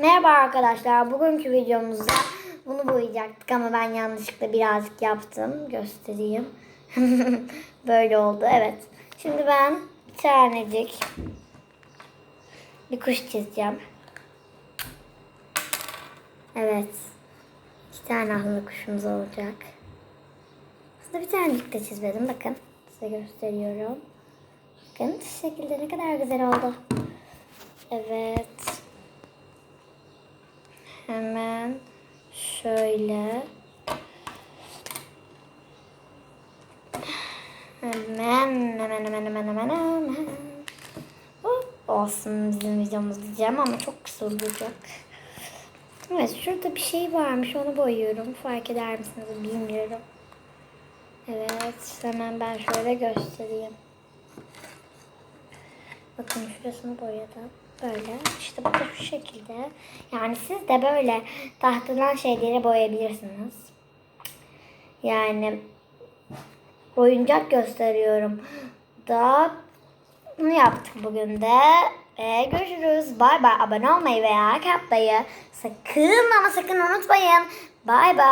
Merhaba arkadaşlar. Bugünkü videomuzda bunu boyayacaktık ama ben yanlışlıkla birazcık yaptım. Göstereyim. Böyle oldu. Evet. Şimdi ben bir tanecik bir kuş çizeceğim. Evet. İki tane ahlı kuşumuz olacak. Aslında bir tanecik de çizmedim. Bakın size gösteriyorum. Bakın şu şekilde ne kadar güzel oldu. Evet. Hemen şöyle. Hemen hemen hemen hemen hemen hemen. Hop, olsun bizim videomuz diyeceğim ama çok kısa olacak. Evet şurada bir şey varmış onu boyuyorum. Fark eder misiniz bilmiyorum. Evet hemen ben şöyle göstereyim. Bakın şurasını boyadım. Böyle işte bu da şu şekilde. Yani siz de böyle tahtadan şeyleri boyayabilirsiniz. Yani oyuncak gösteriyorum. Da bunu yaptık bugün de. Ve görüşürüz. Bay bay. Abone olmayı veya like atmayı sakın ama sakın unutmayın. Bay bay.